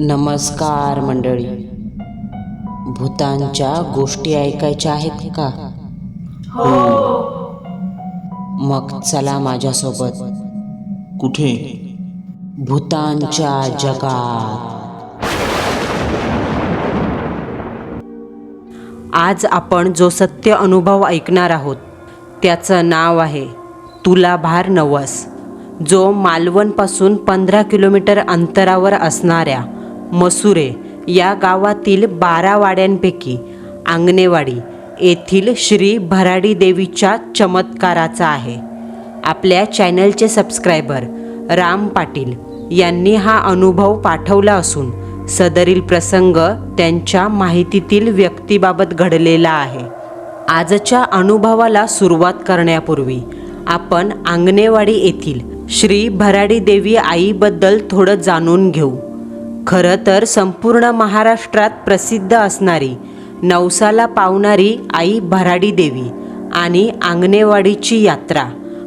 नमस्कार मंडळी. भूतांच्या गोष्टी ऐकायच्या आहेत का? मग चला माझ्यासोबत. कुठे? भूतांच्या जगात. आज आपण जो सत्य अनुभव ऐकणार आहोत त्याचं नाव आहे तुलाभार नवस जो मालवणपासून पंधरा किलोमीटर अंतरावर असणाऱ्या मसुरे या गावातील बारा वाड्यांपैकी आंगणेवाडी येथील श्री भराडी देवीच्या चमत्काराचा आहे. आपल्या चॅनलचे सबस्क्रायबर राम पाटील यांनी हा अनुभव पाठवला असून सदरील प्रसंग त्यांच्या माहितीतील व्यक्तीबाबत घडलेला आहे. आजच्या अनुभवाला सुरुवात करण्यापूर्वी आपण आंगणेवाडी येथील श्री भराडी देवी आईबद्दल थोडं जाणून घेऊ. खरं तर संपूर्ण महाराष्ट्रात प्रसिद्ध असणारी नवसाला पावणारी आई भराडी देवी आणि आंगणेवाडीची यात्रा.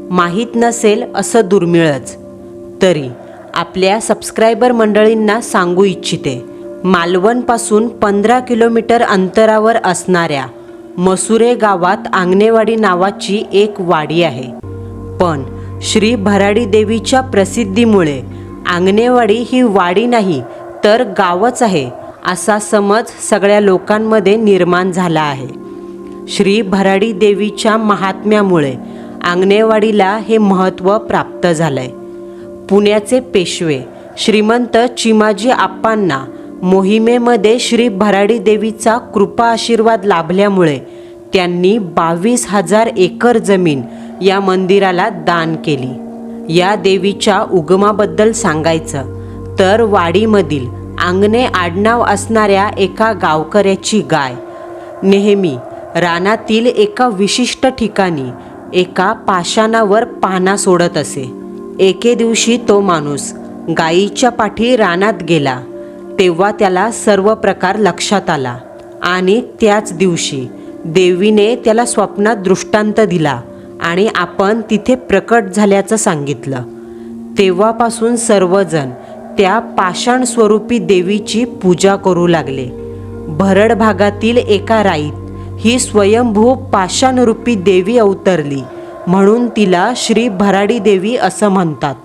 माहीत नसेल असं दुर्मिळच. तरी आपल्या सबस्क्रायबर मंडळींना सांगू इच्छिते मालवणपासून पंधरा किलोमीटर अंतरावर असणाऱ्या मसुरे गावात आंगणेवाडी नावाची एक वाडी आहे. पण श्री भराडी देवीच्या प्रसिद्धीमुळे आंगणेवाडी ही वाडी नाही तर गावच आहे असा समज सगळ्या लोकांमध्ये निर्माण झाला आहे. श्री भराडी देवीच्या महात्म्यामुळे आंगणेवाडीला हे महत्त्व प्राप्त झालंय. पुण्याचे पेशवे श्रीमंत चिमाजी आप्पांना मोहिमेमध्ये श्री भराडी देवीचा कृपा आशीर्वाद लाभल्यामुळे त्यांनी बावीस हजार एकर जमीन या मंदिराला दान केली. या देवीच्या उगमाबद्दल सांगायचं तर वाडीमधील आंगणे आडनाव असणाऱ्या एका गावकऱ्याची गाय. नेहमी रानातील एका विशिष्ट ठिकाणी एका पाषाणावर पाना सोडत असे. एके दिवशी तो माणूस गायीच्या पाठी रानात गेला. तेव्हा त्याला सर्व प्रकार लक्षात आला आणि त्याच दिवशी देवीने त्याला स्वप्नात दृष्टांत दिला आणि आपण तिथे प्रकट झाल्याचं सांगितलं. तेव्हापासून सर्वजण त्या पाषाण स्वरूपी देवीची पूजा करू लागले. भरड भागातील एका राईत ही स्वयंभू पाषाणरूपी देवी अवतरली म्हणून तिला श्री भराडी देवी असं म्हणतात.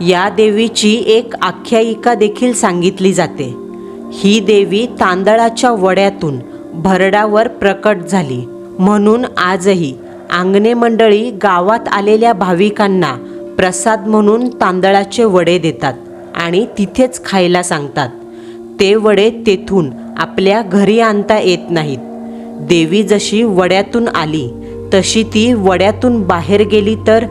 या देवीची एक आख्यायिका देखील सांगितली जाते. ही देवी तांदळाच्या वड्यातून भरडावर प्रकट झाली. म्हणून आजही आंगणे मंडळी गावात आलेल्या भाविकांना प्रसाद म्हणून तांदळाचे वडे देतात. आणि तिथेच खायला सांगतात. ते वडे तेथून आपल्या घरी आणता येत नाहीत. देवी जशी वड्यातून आली तशी ती वड्यातून बाहेर गेली तर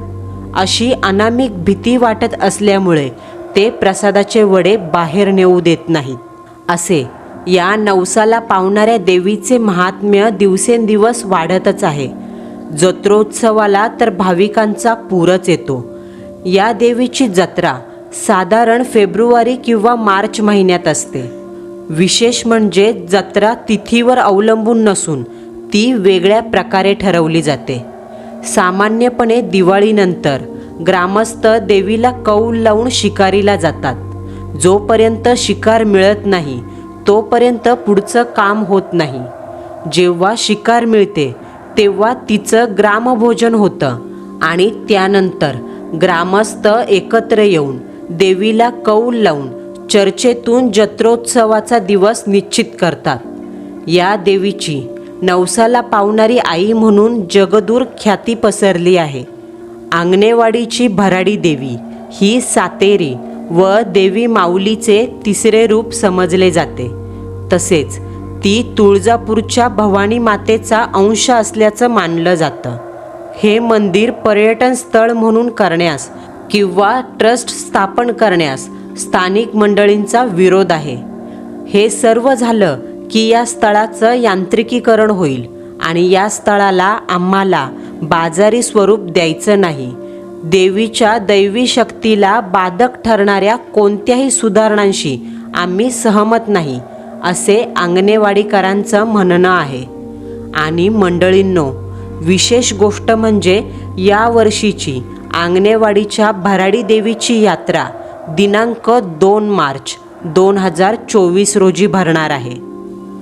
अशी अनामिक भीती वाटत असल्यामुळे ते प्रसादाचे वडे बाहेर नेऊ देत नाहीत. असे या नवसाला पावणाऱ्या देवीचे महात्म्य दिवसेंदिवस वाढतच आहे. जत्रोत्सवाला तर भाविकांचा पूरच येतो. या देवीची जत्रा साधारण फेब्रुवारी किंवा मार्च महिन्यात असते. विशेष म्हणजे जत्रा तिथीवर अवलंबून नसून ती वेगळ्या प्रकारे ठरवली जाते. सामान्यपणे दिवाळीनंतर ग्रामस्थ देवीला कौल लावून शिकारीला जातात. जोपर्यंत शिकार मिळत नाही तोपर्यंत पुढचं काम होत नाही. जेव्हा शिकार मिळते तेव्हा तिचं ग्रामभोजन होतं आणि त्यानंतर ग्रामस्थ एकत्र येऊन देवीला कौल लावून चर्चेतून जत्रोत्सवाचा दिवस निश्चित करतात. या देवीची नवसाला पावणारी आई म्हणून जगदूर ख्याती पसरली आहे. आंगणेवाडीची भराडी देवी ही सातेरी व देवी माऊलीचे तिसरे रूप समजले जाते. तसेच ती तुळजापूरच्या भवानी मातेचा अंश असल्याचं मानलं जातं. हे मंदिर पर्यटन स्थळ म्हणून करण्यास किंवा ट्रस्ट स्थापन करण्यास स्थानिक मंडळींचा विरोध आहे. हे सर्व झालं की या स्थळाचं यांत्रिकीकरण होईल आणि या स्थळाला आम्हाला बाजारी स्वरूप द्यायचं नाही. देवीच्या दैवी शक्तीला बाधक ठरणाऱ्या कोणत्याही सुधारणांशी आम्ही सहमत नाही असे अंगणेवाडीकरांचं म्हणणं आहे. आणि मंडळींनो विशेष गोष्ट म्हणजे या वर्षीची आंगणेवाडीच्या भराडी देवीची यात्रा दिनांक दोन मार्च दोन हजार चोवीस रोजी भरणार आहे.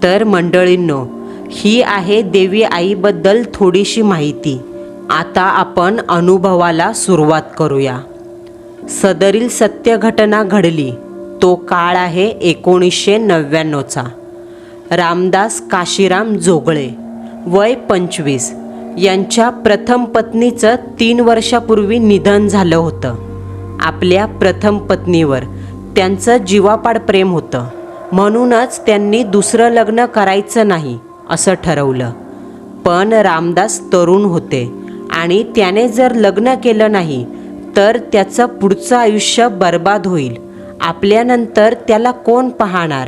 तर मंडळींनो ही आहे देवी आईबद्दल थोडीशी माहिती. आता आपण अनुभवाला सुरुवात करूया. सदरील सत्य घटना घडली. तो काळ आहे एकोणीसशे नव्याण्णवचा. रामदास काशीराम जोगळे वय पंचवीस. यांच्या प्रथम पत्नीचं तीन वर्षापूर्वी निधन झालं होतं. आपल्या प्रथम पत्नीवर त्यांचं जीवापाड प्रेम होतं. म्हणूनच त्यांनी दुसरं लग्न करायचं नाही असं ठरवलं. पण रामदास तरुण होते आणि त्याने जर लग्न केलं नाही तर त्याचं पुढचं आयुष्य बर्बाद होईल. आपल्यानंतर त्याला कोण पाहणार?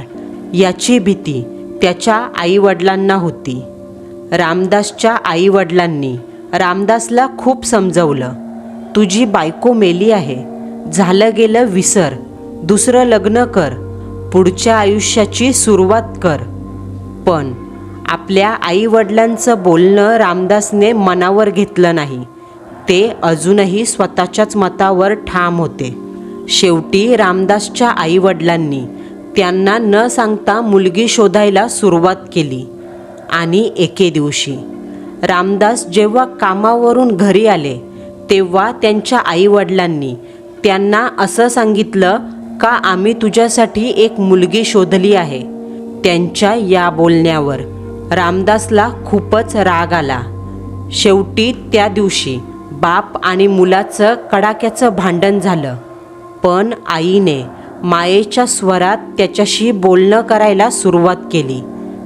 याची भीती त्याच्या आईवडिलांना होती. रामदासच्या आईवडिलांनी रामदासला खूप समजवलं. तुझी बायको मेली आहे. झालं गेलं विसर. दुसरं लग्न कर. पुढच्या आयुष्याची सुरुवात कर. पण आपल्या आईवडिलांचं बोलणं रामदासने मनावर घेतलं नाही. ते अजूनही स्वतःच्याच मतावर ठाम होते. शेवटी रामदासच्या आईवडिलांनी त्यांना न सांगता मुलगी शोधायला सुरुवात केली. आणि एके दिवशी. रामदास जेव्हा कामावरून घरी आले तेव्हा त्यांच्या आईवडिलांनी त्यांना असं सांगितलं का आम्ही तुझ्यासाठी एक मुलगी शोधली आहे? त्यांच्या या बोलण्यावर रामदासला खूपच राग आला. शेवटी त्या दिवशी बाप आणि मुलाचं कडाक्याचं भांडण झालं. पण आईने मायेच्या स्वरात त्याच्याशी बोलणं करायला सुरुवात केली.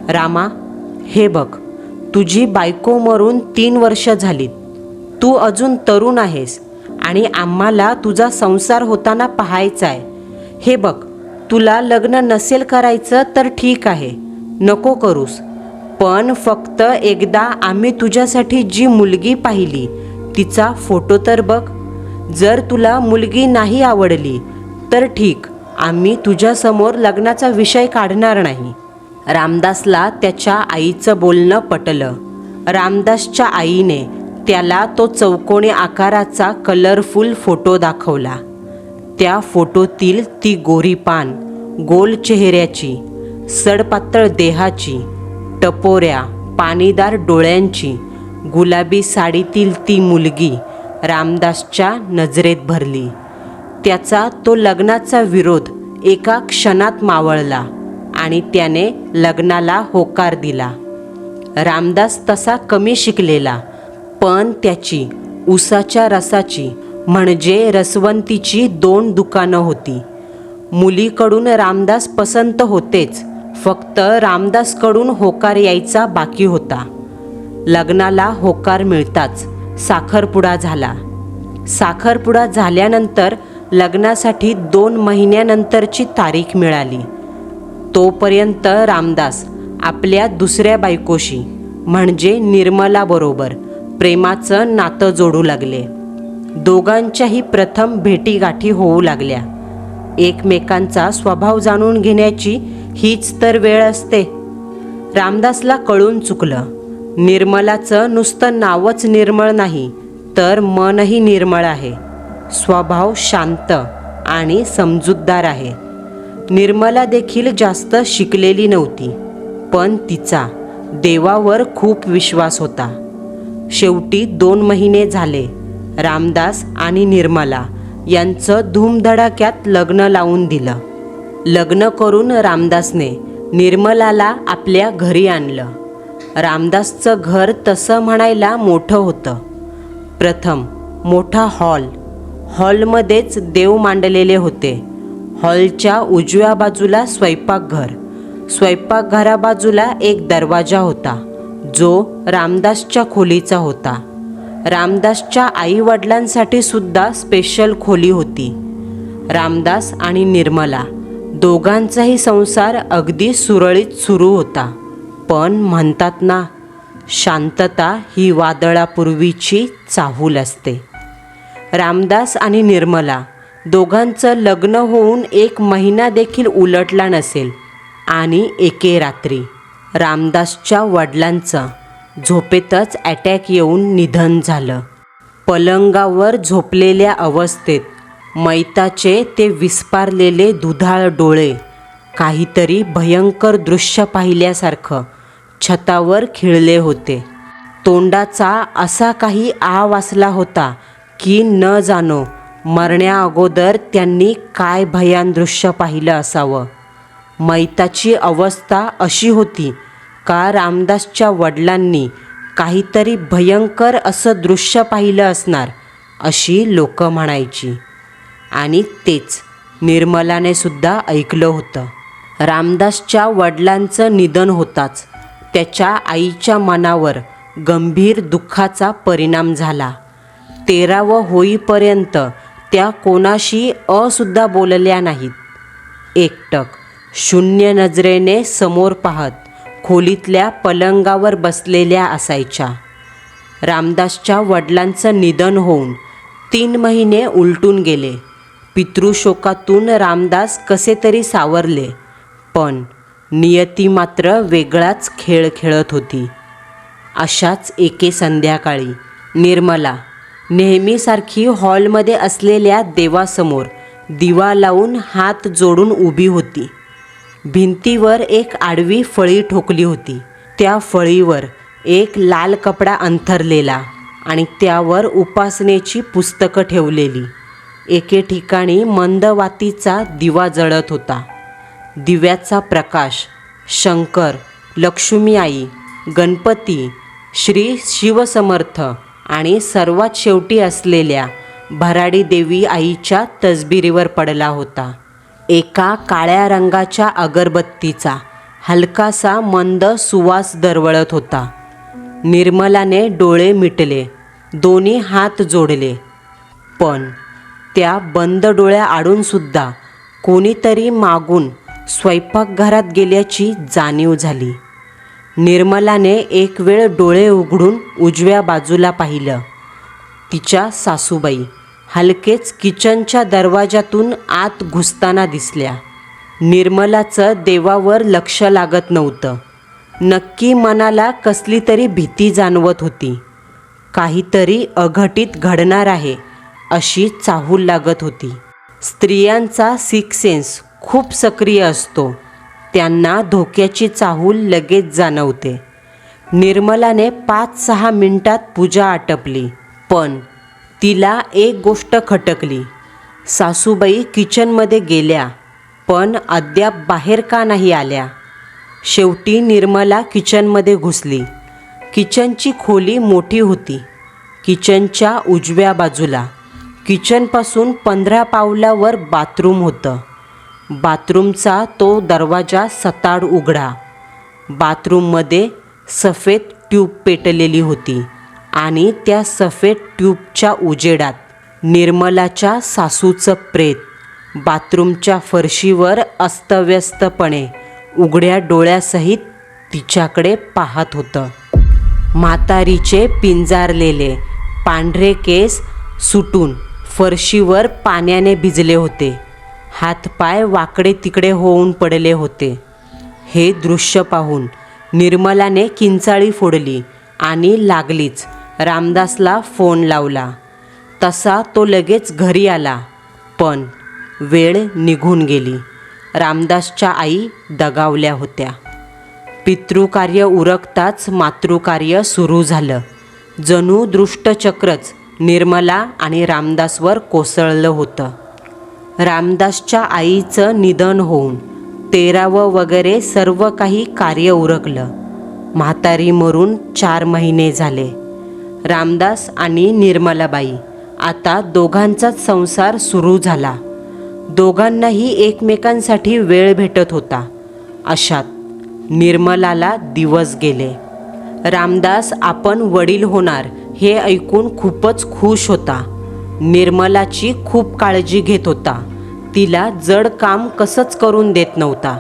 रामा हे बघ तुझी बायको मरून तीन वर्ष झालीत. तू अजून तरुण आहेस आणि आम्हाला तुझा संसार होताना पाहायचा आहे हे बघ तुला लग्न नसेल करायचं तर ठीक आहे नको करूस. पण फक्त एकदा आम्ही तुझ्यासाठी जी मुलगी पाहिली तिचा फोटो तर बघ. जर तुला मुलगी नाही आवडली तर ठीक आम्ही तुझ्यासमोर लग्नाचा विषय काढणार नाही. रामदासला त्याच्या आईचं बोलणं पटलं. रामदासच्या आईने त्याला तो चौकोनी आकाराचा कलरफुल फोटो दाखवला. त्या फोटोतील ती गोरी पान गोल चेहऱ्याची सडपातळ देहाची टपोऱ्या पाणीदार डोळ्यांची गुलाबी साडीतील ती मुलगी रामदासच्या नजरेत भरली. त्याचा तो लग्नाचा विरोध एका क्षणात मावळला. आणि त्याने लग्नाला होकार दिला. रामदास तसा कमी शिकलेला पण त्याची उसाच्या रसाची म्हणजे रसवंतीची दोन दुकानं होती. मुलीकडून रामदास पसंत होतेच फक्त रामदासकडून होकार यायचा बाकी होता. लग्नाला होकार मिळताच साखरपुडा झाला. साखरपुडा झाल्यानंतर लग्नासाठी दोन महिन्यानंतरची तारीख मिळाली. तोपर्यंत रामदास आपल्या दुसऱ्या बायकोशी म्हणजे निर्मलाबरोबर प्रेमाचं नातं जोडू लागले. दोघांच्याही प्रथम भेटीगाठी होऊ लागल्या. एकमेकांचा स्वभाव जाणून घेण्याची हीच तर वेळ असते. रामदासला कळून चुकलं. निर्मलाचं नुसतं नावच निर्मळ नाही तर मनही निर्मळ आहे. स्वभाव शांत आणि समजूतदार आहे. निर्मला देखील जास्त शिकलेली नव्हती पण तिचा देवावर खूप विश्वास होता. शेवटी दोन महिने झाले रामदास आणि निर्मला यांचं धूमधडाक्यात लग्न लावून दिलं. लग्न करून रामदासने निर्मलाला आपल्या घरी आणलं. रामदासचं घर तसं म्हणायला मोठं होतं. प्रथम मोठा हॉल. हॉलमध्येच देव मांडलेले होते. हॉलच्या उजव्या बाजूला स्वयंपाकघर. स्वयंपाकघराबाजूला एक दरवाजा होता जो रामदासच्या खोलीचा होता. रामदासच्या आईवडिलांसाठी सुद्धा स्पेशल खोली होती. रामदास आणि निर्मला दोघांचाही संसार अगदी सुरळीत सुरू होता. पण म्हणतात ना शांतता ही वादळापूर्वीची चाहूल असते. रामदास आणि निर्मला दोघांचं लग्न होऊन एक महिना देखील उलटला नसेल. आणि एके रात्री रामदासच्या वडिलांचं झोपेतच अटॅक येऊन निधन झालं. पलंगावर झोपलेल्या अवस्थेत मैताचे ते विस्पारलेले दुधाळ डोळे काहीतरी भयंकर दृश्य पाहिल्यासारखं छतावर खिळले होते. तोंडाचा असा काही आ होता की न जाणो मरण्याअगोदर त्यांनी काय भयान दृश्य पाहिलं असावं? मैताची अवस्था अशी होती का रामदासच्या वडिलांनी काहीतरी भयंकर असं दृश्य पाहिलं असणार अशी लोक म्हणायची. आणि तेच निर्मलाने सुद्धा ऐकलं होतं. रामदासच्या वडिलांचं निधन होताच त्याच्या आईच्या मनावर गंभीर दुःखाचा परिणाम झाला. तेरावं होईपर्यंत त्या कोणाशी असुद्धा बोलल्या नाहीत. एकटक शून्य नजरेने समोर पाहत खोलीतल्या पलंगावर बसलेल्या असायच्या. रामदासच्या वडिलांचं निधन होऊन तीन महिने उलटून गेले. पितृशोकातून रामदास कसे तरी सावरले पण नियती मात्र वेगळाच खेळ खेळत होती. अशाच एके संध्याकाळी निर्मला नेहमीसारखी हॉलमध्ये असलेल्या देवासमोर दिवा लावून हात जोडून उभी होती. भिंतीवर एक आडवी फळी ठोकली होती. त्या फळीवर एक लाल कपडा अंथरलेला आणि त्यावर उपासनेची पुस्तकं ठेवलेली. एके ठिकाणी मंदवातीचा दिवा जळत होता. दिव्याचा प्रकाश शंकर लक्ष्मी आई गणपती श्री शिवसमर्थ आणि सर्वात शेवटी असलेल्या भराडी देवी आईच्या तसबिरीवर पडला होता. एका काळ्या रंगाच्या अगरबत्तीचा हलकासा मंद सुवास दरवळत होता. निर्मलाने डोळे मिटले दोन्ही हात जोडले. पण त्या बंद डोळ्या आडूनसुद्धा कोणीतरी मागून स्वयंपाकघरात गेल्याची जाणीव झाली. निर्मलाने एक वेळ डोळे उघडून उजव्या बाजूला पाहिलं. तिच्या सासूबाई हलकेच किचनच्या दरवाजातून आत घुसताना दिसल्या. निर्मलाचं देवावर लक्ष लागत नव्हतं. नक्की मनाला कसली तरी भीती जाणवत होती. काहीतरी अघटित घडणार आहे अशी चाहूल लागत होती. स्त्रियांचा सिक्स सेन्स खूप सक्रिय असतो. त्यांना धोक्याची चाहूल लगेच जाणवते. निर्मलाने पाच सहा मिनिटात पूजा आटपली पण तिला एक गोष्ट खटकली. सासूबाई किचनमध्ये गेल्या पण अद्याप बाहेर का नाही आल्या. शेवटी निर्मला किचनमध्ये घुसली. किचनची खोली मोठी होती. किचनच्या उजव्या बाजूला. किचनपासून पंधरा पावलावर बाथरूम होतं. बाथरूमचा तो दरवाजा सताड उघडा. बाथरूममध्ये सफेद ट्यूब पेटलेली होती आणि त्या सफेद ट्यूबच्या उजेडात निर्मलाच्या सासूचं प्रेत बाथरूमच्या फरशीवर अस्तव्यस्तपणे उघड्या डोळ्यासहित तिच्याकडे पाहत होतं. म्हातारीचे पिंजारलेले पांढरे केस सुटून फरशीवर पाण्याने भिजले होते. हातपाय वाकडे तिकडे होऊन पडले होते. हे दृश्य पाहून निर्मलाने किंचाळी फोडली आणि लागलीच. रामदासला फोन लावला. तसा तो लगेच घरी आला पण वेळ निघून गेली. रामदासच्या आई दगावल्या होत्या. पितृकार्य उरकताच मातृकार्य सुरू झालं. जणू दृष्टचक्रच निर्मला आणि रामदासवर कोसळलं होतं. रामदासच्या आईचं निधन होऊन तेरावं वगैरे सर्व काही कार्य उरकलं. म्हातारी मरून चार महिने झाले. रामदास आणि निर्मलाबाई आता दोघांचाच संसार सुरू झाला. दोघांनाही एकमेकांसाठी वेळ भेटत होता. अशात निर्मलाला दिवस गेले. रामदास आपण वडील होणार हे ऐकून खूपच खुश होता. निर्मलाची खूप काळजी घेत होता. तिला जड काम कसंच करून देत नव्हता.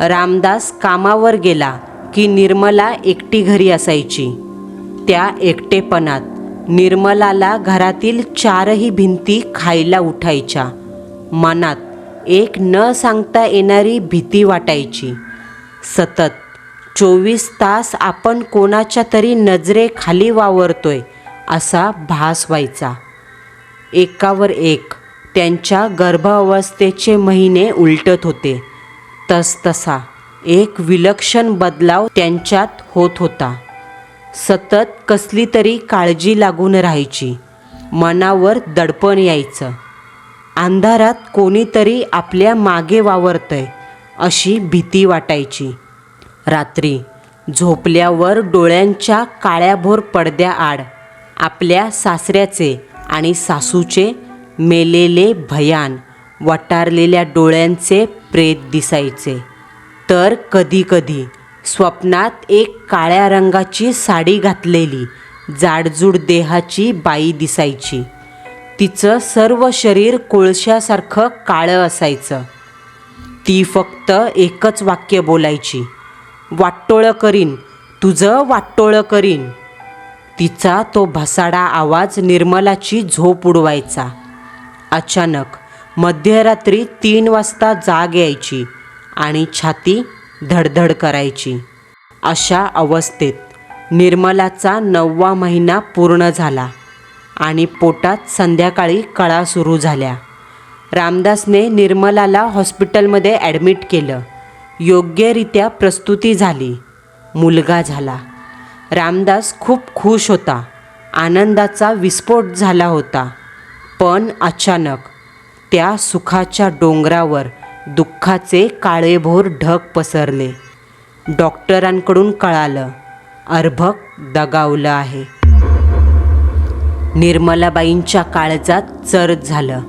रामदास कामावर गेला की निर्मला एकटी घरी असायची. त्या एकटेपणात निर्मलाला घरातील चारही भिंती खायला उठायच्या. मनात एक न सांगता येणारी भीती वाटायची. सतत चोवीस तास आपण कोणाच्या तरी नजरेखाली वावरतोय असा भास व्हायचा. एकावर एक. त्यांच्या गर्भावस्थेचे महिने उलटत होते. तसतसा. एक विलक्षण बदलाव त्यांच्यात होत होता. सतत कसली तरी काळजी लागून राहायची. मनावर दडपण यायचं. अंधारात कोणीतरी आपल्या मागे वावरतंय अशी भीती वाटायची. रात्री. झोपल्यावर डोळ्यांच्या काळ्याभोर पडद्याआड. आपल्या सासऱ्याचे आणि सासूचे मेलेले भयान वटारलेल्या डोळ्यांचे प्रेत दिसायचे. तर कधीकधी स्वप्नात एक काळ्या रंगाची साडी घातलेली जाडजूड देहाची बाई दिसायची. तिचं सर्व शरीर कोळशासारखं काळं असायचं. ती फक्त एकच वाक्य बोलायची वाटोळं करीन तुझं वाटोळं करीन. तिचा तो भसाडा आवाज निर्मलाची झोप उडवायचा. अचानक मध्यरात्री तीन वाजता जाग यायची आणि छाती धडधड करायची. अशा अवस्थेत निर्मलाचा नववा महिना पूर्ण झाला आणि पोटात संध्याकाळी कळा सुरू झाल्या. रामदासने निर्मलाला हॉस्पिटलमध्ये ॲडमिट केलं. योग्यरित्या प्रस्तुती झाली. मुलगा झाला. रामदास खूप खुश होता. आनंदाचा विस्फोट झाला होता. पण अचानक त्या सुखाच्या डोंगरावर दुःखाचे काळेभोर ढग पसरले. डॉक्टरांकडून कळालं अर्भक दगावलं आहे. निर्मलाबाईंच्या काळजात चरत झालं.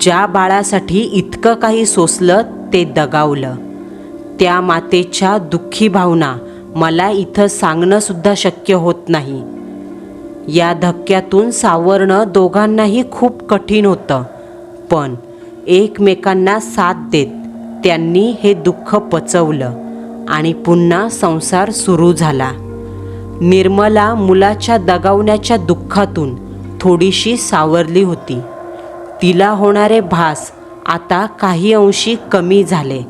ज्या बाळासाठी इतकं काही सोसलं ते दगावलं. त्या मातेच्या दुःखी भावना मला इथं सांगणंसुद्धा शक्य होत नाही. या धक्क्यातून सावरणं दोघांनाही खूप कठीण होतं. पण एकमेकांना साथ देत त्यांनी हे दुःख पचवलं आणि पुन्हा संसार सुरू झाला. निर्मला मुलाच्या दगावण्याच्या दुःखातून थोडीशी सावरली होती. तिला होणारे भास आता काही अंशी कमी झाले.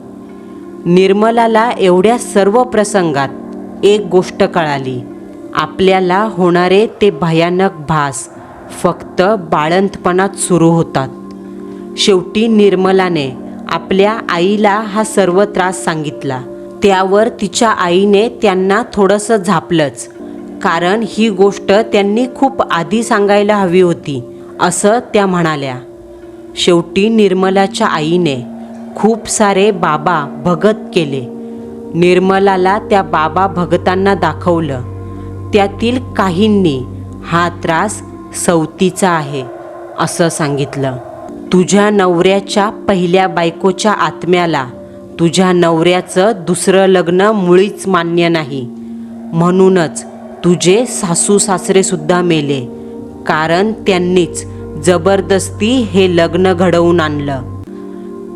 निर्मलाला एवढ्या सर्व प्रसंगात एक गोष्ट कळाली. आपल्याला होणारे ते भयानक भास फक्त बाळंतपणात सुरू होतात. शेवटी निर्मलाने आपल्या आईला हा सर्व त्रास सांगितला. त्यावर तिच्या आईने त्यांना थोडंसं झापलंच कारण ही गोष्ट त्यांनी खूप आधी सांगायला हवी होती असं त्या म्हणाल्या. शेवटी निर्मलाच्या आईने खूप सारे बाबा भगत केले. निर्मलाला त्या बाबा भगतांना दाखवलं. त्यातील काहींनी हा त्रास सवतीचा आहे असं सांगितलं. तुझ्या नवऱ्याच्या पहिल्या बायकोच्या आत्म्याला तुझ्या नवऱ्याचं दुसरं लग्न मुळीच मान्य नाही. म्हणूनच तुझे सासू सासरेसुद्धा मेले कारण त्यांनीच जबरदस्ती हे लग्न घडवून आणलं.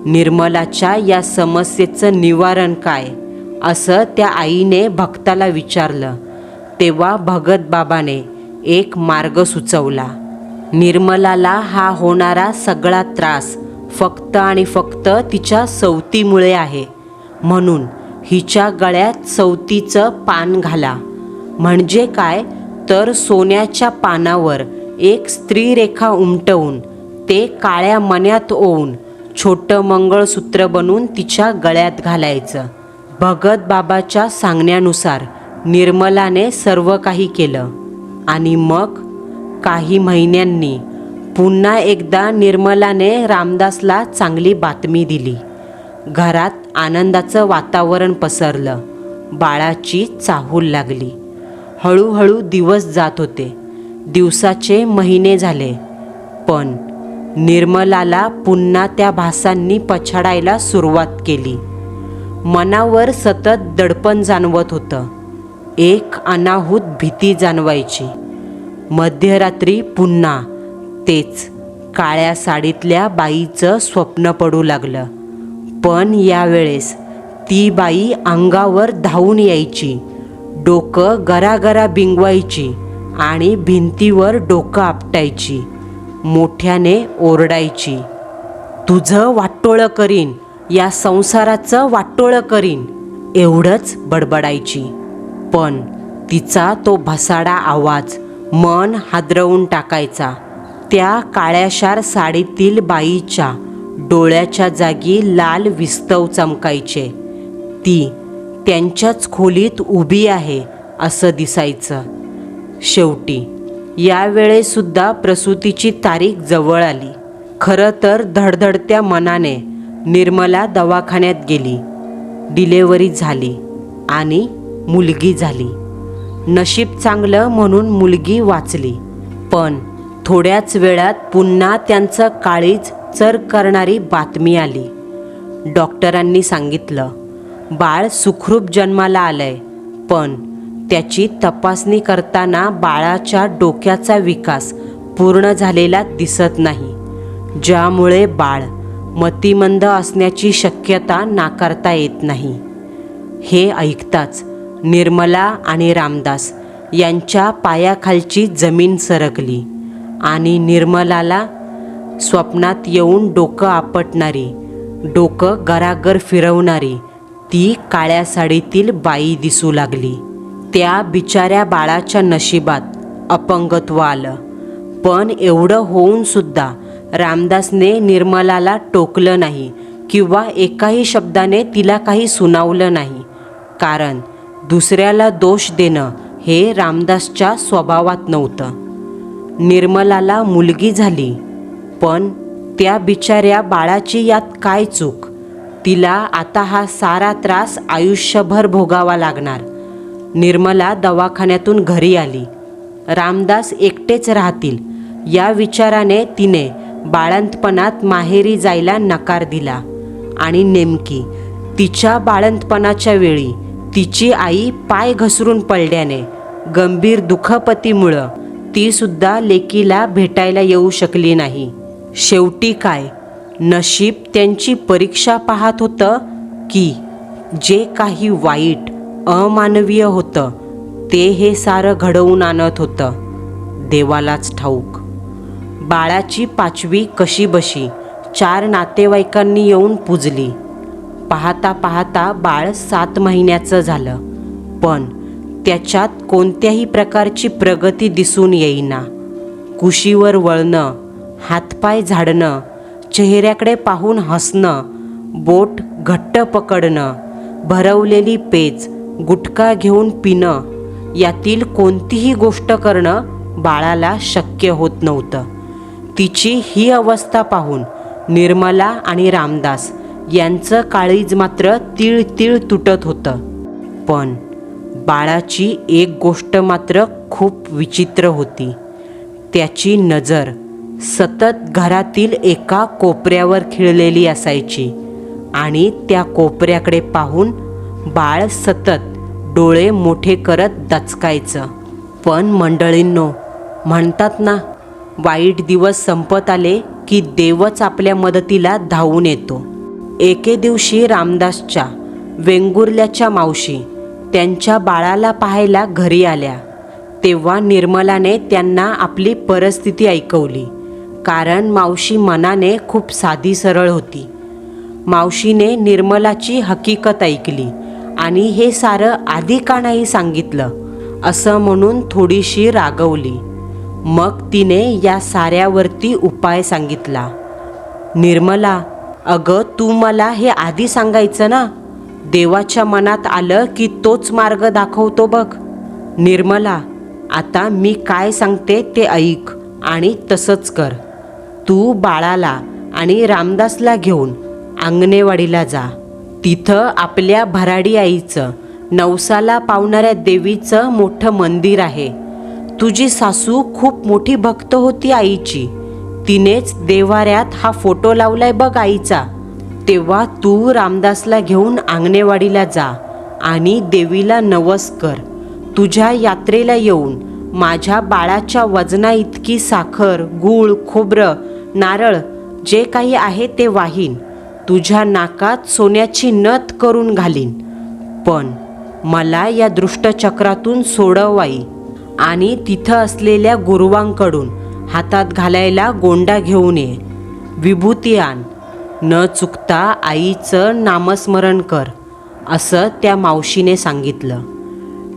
निर्मलाच्या या समस्येचं निवारण काय? असं त्या आईने भक्ताला विचारलं. तेव्हा भगत बाबाने एक मार्ग सुचवला. निर्मलाला हा होणारा सगळा त्रास फक्त आणि फक्त तिच्या सवतीमुळे आहे. म्हणून हिच्या गळ्यात सवतीचं पान घाला. म्हणजे काय? तर सोन्याच्या पानावर एक स्त्रीरेखा उमटवून ते काळ्या मण्यात ओवून छोटं मंगळसूत्र बनून तिच्या गळ्यात घालायचं. भगत बाबाच्या सांगण्यानुसार निर्मलाने सर्व काही केलं. आणि मग काही महिन्यांनी पुन्हा एकदा निर्मलाने रामदासला चांगली बातमी दिली. घरात आनंदाचं वातावरण पसरलं. बाळाची चाहूल लागली. हळूहळू दिवस जात होते. दिवसाचे महिने झाले. पण निर्मलाला पुन्हा त्या भासांनी पछाडायला सुरुवात केली. मनावर सतत दडपण जाणवत होतं. एक अनाहूत भीती जाणवायची. मध्यरात्री पुन्हा तेच काळ्या साडीतल्या बाईचं स्वप्न पडू लागलं. पण यावेळेस ती बाई अंगावर धावून यायची. डोकं गरागरा बिंगवायची आणि भिंतीवर डोकं आपटायची. मोठ्याने ओरडायची. तुझं वाटोळं करीन. या संसाराचं वाटोळं करीन एवढंच बडबडायची. पण तिचा तो भसाडा आवाज मन हादरवून टाकायचा. त्या काळ्याशार साडीतील बाईच्या डोळ्याच्या जागी लाल विस्तव चमकायचे. ती त्यांच्याच खोलीत उभी आहे असं दिसायचं. शेवटी यावेळेसुद्धा प्रसूतीची तारीख जवळ आली. खरं तर धडधडत्या मनाने निर्मला दवाखान्यात गेली. डिलेवरी झाली आणि मुलगी झाली. नशीब चांगलं म्हणून मुलगी वाचली. पण थोड्याच वेळात पुन्हा त्यांचं काळीज चर करणारी बातमी आली. डॉक्टरांनी सांगितलं बाळ सुखरूप जन्माला आलंय पण त्याची तपासणी करताना बाळाच्या डोक्याचा विकास पूर्ण झालेला दिसत नाही. ज्यामुळे बाळ मतिमंद असण्याची शक्यता नाकारता येत नाही. हे ऐकताच निर्मला आणि रामदास यांच्या पायाखालची जमीन सरकली आणि निर्मलाला स्वप्नात येऊन डोकं आपटणारी डोकं गरागर फिरवणारी ती काळ्या साडीतील बाई दिसू लागली. त्या बिचाऱ्या बाळाच्या नशिबात अपंगत्व आलं. पण एवढं होऊन सुद्धा रामदासने निर्मलाला टोकलं नाही किंवा एकाही शब्दाने तिला काही सुनावलं नाही. कारण दुसऱ्याला दोष देणं हे रामदासच्या स्वभावात नव्हतं. निर्मलाला मुलगी झाली पण त्या बिचाऱ्या बाळाची यात काय चूक? तिला आता हा सारा त्रास आयुष्यभर भोगावा लागणार. निर्मला दवाखान्यातून घरी आली. रामदास एकटेच राहतील या विचाराने तिने बाळंतपणात माहेरी जायला नकार दिला. आणि नेमकी तिच्या बाळंतपणाच्या वेळी तिची आई पाय घसरून पडल्याने गंभीर दुखपतीमुळं ती सुद्धा लेकीला भेटायला येऊ शकली नाही. शेवटी काय? नशीब त्यांची परीक्षा पाहत होतं की जे काही वाईट अमानवीय होतं ते हे सारं घडवून आणत होतं. देवालाच ठाऊक. बाळाची पाचवी कशी बशी चार नातेवाईकांनी येऊन पुजली. पाहता पाहता बाळ सात महिन्याचं झालं. पण त्याच्यात कोणत्याही प्रकारची प्रगती दिसून येईना. कुशीवर वळणं हातपाय झाडणं चेहऱ्याकडे पाहून हसणं बोट घट्ट पकडणं भरवलेली पेज गुटखा घेऊन पिणं यातील कोणतीही गोष्ट करणं बाळाला शक्य होत नव्हतं. तिची ही अवस्था पाहून निर्मला आणि रामदास यांचं काळीज मात्र तीळ तीळ तुटत होतं. पण बाळाची एक गोष्ट मात्र खूप विचित्र होती. त्याची नजर सतत घरातील एका कोपऱ्यावर खिळलेली असायची आणि त्या कोपऱ्याकडे पाहून बाळ सतत डोळे मोठे करत दचकायचं. पण मंडळींनो म्हणतात ना वाईट दिवस संपत आले की देवच आपल्या मदतीला धावून येतो. एके दिवशी रामदासच्या वेंगुर्ल्याच्या मावशी त्यांच्या बाळाला पाहायला घरी आल्या. तेव्हा निर्मलाने त्यांना आपली परिस्थिती ऐकवली कारण मावशी मनाने खूप साधी सरळ होती. मावशीने निर्मलाची हकीकत ऐकली आणि हे सारं आधी का नाही सांगितलं असं म्हणून थोडीशी रागवली. मग तिने या साऱ्यावरती उपाय सांगितला. निर्मला अगं तू मला हे आधी सांगायचं ना? देवाच्या मनात आलं की तोच मार्ग दाखवतो बघ. निर्मला आता मी काय सांगते ते ऐक आणि तसंच कर. तू बाळाला आणि रामदासला घेऊन अंगणेवाडीला जा. तिथं आपल्या भराडी आईचं नवसाला पावणाऱ्या देवीचं मोठं मंदिर आहे. तुझी सासू खूप मोठी भक्त होती आईची. तिनेच देवाऱ्यात हा फोटो लावलाय बघ आईचा. तेव्हा तू रामदासला घेऊन आंगणेवाडीला जा आणि देवीला नवस कर. तुझ्या यात्रेला येऊन माझ्या बाळाच्या वजना इतकी साखर गूळ खोबरं नारळ जे काही आहे ते वाहीन. तुझ्या नाकात सोन्याची नथ करून घालीन. पण मला या दृष्टचक्रातून सोडवाई आणि तिथं असलेल्या गुरुवांकडून हातात घालायला गोंडा घेऊन ये. विभूती आण न चुकता आईचं नामस्मरण कर असं त्या मावशीने सांगितलं.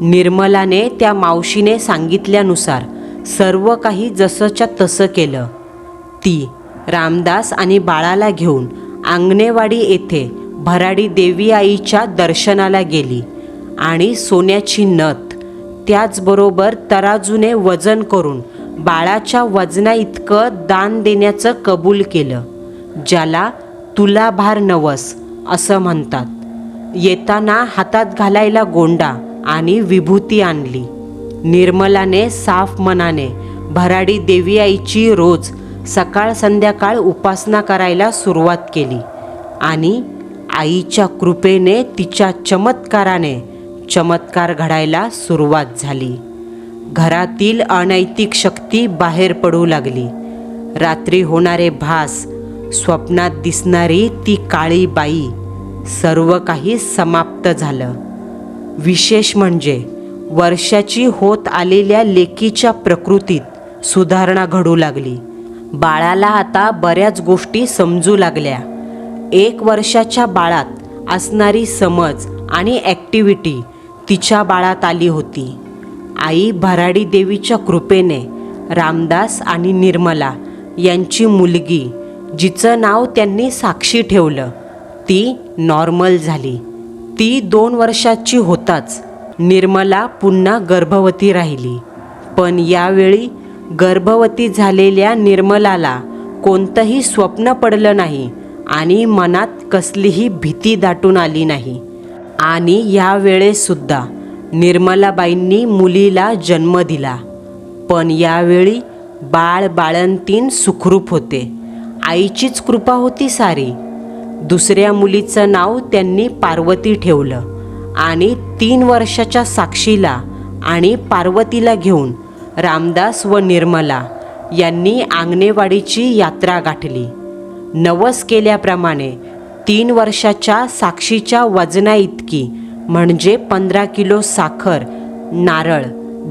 निर्मलाने त्या मावशीने सांगितल्यानुसार सर्व काही जसंच्या तसं केलं. ती रामदास आणि बाळाला घेऊन आंगणेवाडी येथे भराडी देवी आईच्या दर्शनाला गेली आणि सोन्याची नथ त्याचबरोबर तराजूने वजन करून बाळाच्या वजना इतकं दान देण्याचं कबूल केलं ज्याला तुलाभार नवस असं म्हणतात. येताना हातात घालायला गोंडा आणि विभूती आणली. निर्मलाने साफ मनाने भराडी देवी आईची रोज सकाळ संध्याकाळ उपासना करायला सुरुवात केली आणि आईच्या कृपेने तिच्या चमत्काराने चमत्कार घडायला सुरुवात झाली. घरातील अनैतिक शक्ती बाहेर पडू लागली. रात्री होणारे भास स्वप्नात दिसणारी ती काळी बाई सर्व काही समाप्त झालं. विशेष म्हणजे वर्षाची होत आलेल्या लेकीच्या प्रकृतीत सुधारणा घडू लागली. बाळाला आता बऱ्याच गोष्टी समजू लागल्या. एक वर्षाच्या बाळात असणारी समज आणि ॲक्टिव्हिटी तिच्या बाळात आली होती. आई भराडी देवीच्या कृपेने रामदास आणि निर्मला यांची मुलगी जिचं नाव त्यांनी साक्षी ठेवलं ती नॉर्मल झाली. ती दोन वर्षाची होताच निर्मला पुन्हा गर्भवती राहिली. पण यावेळी गर्भवती झालेल्या निर्मलाला कोणतंही स्वप्न पडलं नाही आणि मनात कसलीही भीती दाटून आली नाही. आणि यावेळेसुद्धा निर्मलाबाईंनी मुलीला जन्म दिला. पण यावेळी बाळ बाळंतीन सुखरूप होते. आईचीच कृपा होती सारी. दुसऱ्या मुलीचं नाव त्यांनी पार्वती ठेवलं आणि तीन वर्षाच्या साक्षीला आणि पार्वतीला घेऊन रामदास व निर्मला यांनी आंगणेवाडीची यात्रा गाठली. नवस केल्याप्रमाणे तीन वर्षाच्या साक्षीच्या वजना इतकी म्हणजे पंधरा किलो साखर नारळ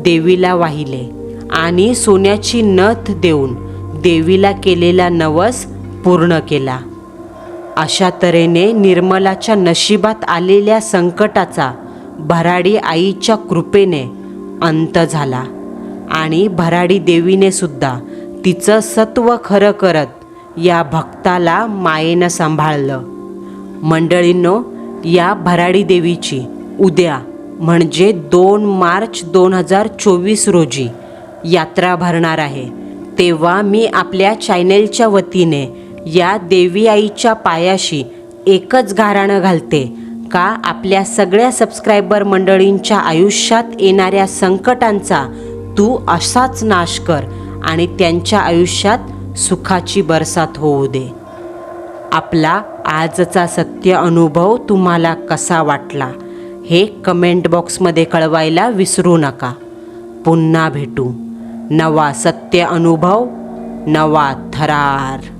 देवीला वाहिले. आणि सोन्याची नथ देऊन देवीला केलेला नवस पूर्ण केला. अशा तऱ्हेने निर्मलाच्या नशिबात आलेल्या संकटाचा भराडी आईच्या कृपेने अंत झाला. आणि भराडी देवीने सुद्धा तिचं सत्व खरं करत या भक्ताला मायेनं सांभाळलं. मंडळींनो या भराडी देवीची उद्या म्हणजे दोन मार्च दोन हजार चोवीस रोजी यात्रा भरणार आहे. तेव्हा मी आपल्या चॅनेलच्या वतीने या देवी आईच्या पायाशी एकच घाराणं घालते का आपल्या सगळ्या सबस्क्रायबर मंडळींच्या आयुष्यात येणाऱ्या संकटांचा तू असाच नाश कर आणि त्यांच्या आयुष्यात सुखाची बरसात होऊ दे. आपला आजचा सत्य अनुभव तुम्हाला कसा वाटला हे कमेंट बॉक्समध्ये कळवायला विसरू नका. पुन्हा भेटू. नवा सत्य अनुभव नवा थरार.